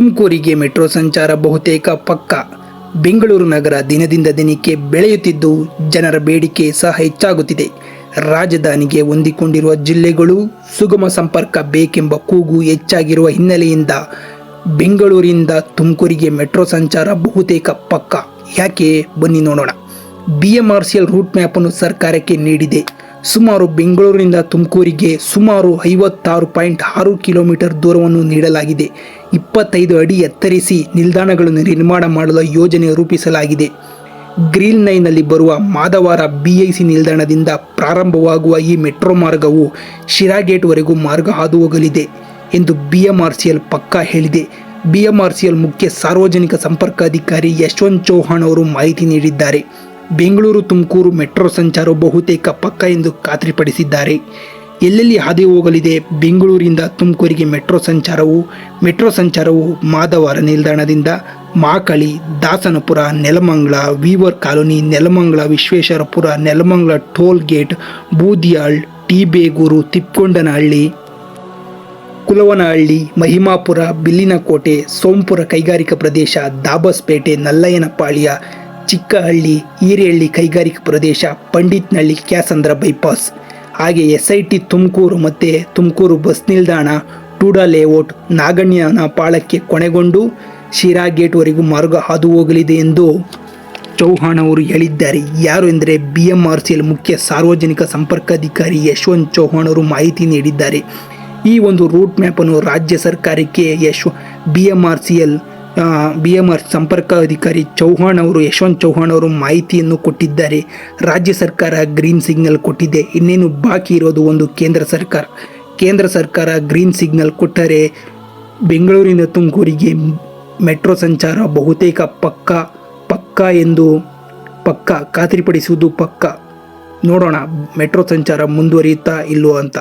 ತುಮಕೂರಿಗೆ ಮೆಟ್ರೋ ಸಂಚಾರ ಬಹುತೇಕ ಪಕ್ಕ. ಬೆಂಗಳೂರು ನಗರ ದಿನದಿಂದ ದಿನಕ್ಕೆ ಬೆಳೆಯುತ್ತಿದ್ದು ಜನರ ಬೇಡಿಕೆ ಸಹ ಹೆಚ್ಚಾಗುತ್ತಿದೆ. ರಾಜಧಾನಿಗೆ ಹೊಂದಿಕೊಂಡಿರುವ ಜಿಲ್ಲೆಗಳು ಸುಗಮ ಸಂಪರ್ಕ ಬೇಕೆಂಬ ಕೂಗು ಹೆಚ್ಚಾಗಿರುವ ಹಿನ್ನೆಲೆಯಿಂದ ಬೆಂಗಳೂರಿಂದ ತುಮಕೂರಿಗೆ ಮೆಟ್ರೋ ಸಂಚಾರ ಬಹುತೇಕ ಪಕ್ಕ. ಯಾಕೆ? ಬನ್ನಿ ನೋಡೋಣ. B M R C L route ಮ್ಯಾಪನ್ನು ಸರ್ಕಾರಕ್ಕೆ ನೀಡಿದೆ. ಸುಮಾರು ಬೆಂಗಳೂರಿನಿಂದ ತುಮಕೂರಿಗೆ ಸುಮಾರು ಐವತ್ತಾರು ಪಾಯಿಂಟ್ ಆರು ಕಿಲೋಮೀಟರ್ ದೂರವನ್ನು ನೀಡಲಾಗಿದೆ. ಇಪ್ಪತ್ತೈದು ಅಡಿ ಎತ್ತರಿಸಿ ನಿಲ್ದಾಣಗಳನ್ನು ನಿರ್ಮಾಣ ಮಾಡಲು ಯೋಜನೆ ರೂಪಿಸಲಾಗಿದೆ. ಗ್ರೀನ್ ಲೈನ್ನಲ್ಲಿ ಬರುವ ಮಾದವಾರ ಬಿಐಸಿ ನಿಲ್ದಾಣದಿಂದ ಪ್ರಾರಂಭವಾಗುವ ಈ ಮೆಟ್ರೋ ಮಾರ್ಗವು ಶಿರಾಗೇಟ್ವರೆಗೂ ಮಾರ್ಗ ಹಾದು ಹೋಗಲಿದೆ ಎಂದು ಬಿಎಂಆರ್ಸಿಎಲ್ ಪಕ್ಕಾ ಹೇಳಿದೆ. ಬಿಎಂಆರ್ಸಿಎಲ್ ಮುಖ್ಯ ಸಾರ್ವಜನಿಕ ಸಂಪರ್ಕಾಧಿಕಾರಿ ಯಶವಂತ್ ಚೌಹಾಣ್ ಅವರು ಮಾಹಿತಿ ನೀಡಿದ್ದಾರೆ. ಬೆಂಗಳೂರು ತುಮಕೂರು ಮೆಟ್ರೋ ಸಂಚಾರ ಬಹುತೇಕ ಪಕ್ಕ ಎಂದು ಖಾತ್ರಿಪಡಿಸಿದ್ದಾರೆ. ಎಲ್ಲೆಲ್ಲಿ ಹಾದಿ ಹೋಗಲಿದೆ? ಬೆಂಗಳೂರಿಂದ ತುಮಕೂರಿಗೆ ಮೆಟ್ರೋ ಸಂಚಾರವು ಮೆಟ್ರೋ ಸಂಚಾರವು ಮಾದವಾರ ನಿಲ್ದಾಣದಿಂದ Makali, Dasanapura, Nelamangala, weaver colony, Nelamangala, Visvesvarapura, Nelamangala toll gate, Boodihal T Begur Tippagondanahalli, Kulavanahalli, Mahimapura, Billinakote, Sompura ಕೈಗಾರಿಕಾ ಪ್ರದೇಶ, ದಾಬಸ್ಪೇಟೆ ನಲ್ಲಯ್ಯನಪಾಳ್ಯ ಚಿಕ್ಕಹಳ್ಳಿ, ಹಿರೇಹಳ್ಳಿ ಕೈಗಾರಿಕಾ ಪ್ರದೇಶ, ಪಂಡಿತ್ನಹಳ್ಳಿ ಕ್ಯಾಸಂದ್ರ ಬೈಪಾಸ್. ಹಾಗೆ ಎಸ್ ಐ ಟಿ ತುಮಕೂರು ಮತ್ತು ತುಮಕೂರು ಬಸ್ ನಿಲ್ದಾಣ, ಟೂಡಾ ಲೇಔಟ್, ನಾಗಣ್ಯನ ಪಾಳಕ್ಕೆ ಕೊನೆಗೊಂಡು ಶಿರಾ ಗೇಟ್ವರೆಗೂ ಮಾರ್ಗ ಹಾದು ಹೋಗಲಿದೆ ಎಂದು ಚೌಹಾಣ್ ಅವರು ಹೇಳಿದ್ದಾರೆ. ಯಾರು ಎಂದರೆ B M R C L ಮುಖ್ಯ ಸಾರ್ವಜನಿಕ ಸಂಪರ್ಕಾಧಿಕಾರಿ ಯಶವಂತ್ ಚೌಹಾಣ್ ಅವರು ಮಾಹಿತಿ ನೀಡಿದ್ದಾರೆ. ಈ ಒಂದು ರೂಟ್ ಮ್ಯಾಪನ್ನು ರಾಜ್ಯ ಸರ್ಕಾರಕ್ಕೆ Yash B M R C L B M R ಸಂಪರ್ಕ ಅಧಿಕಾರಿ ಚೌಹಾಣ್ ಅವರು, ಯಶವಂತ್ ಚೌಹಾಣ್ ಅವರು ಮಾಹಿತಿಯನ್ನು ಕೊಟ್ಟಿದ್ದಾರೆ. ರಾಜ್ಯ ಸರ್ಕಾರ ಗ್ರೀನ್ ಸಿಗ್ನಲ್ ಕೊಟ್ಟಿದೆ. ಇನ್ನೇನು ಬಾಕಿ ಇರೋದು ಒಂದು ಕೇಂದ್ರ ಸರ್ಕಾರ. ಕೇಂದ್ರ ಸರ್ಕಾರ ಗ್ರೀನ್ ಸಿಗ್ನಲ್ ಕೊಟ್ಟರೆ ಬೆಂಗಳೂರಿನ ತುಮಕೂರಿಗೆ ಮೆಟ್ರೋ ಸಂಚಾರ ಬಹುತೇಕ ಪಕ್ಕ ಪಕ್ಕ ಎಂದು ಪಕ್ಕ, ಖಾತ್ರಿಪಡಿಸುವುದು ಪಕ್ಕ. ನೋಡೋಣ, ಮೆಟ್ರೋ ಸಂಚಾರ ಮುಂದುವರಿಯುತ್ತಾ ಇಲ್ಲೋ ಅಂತ.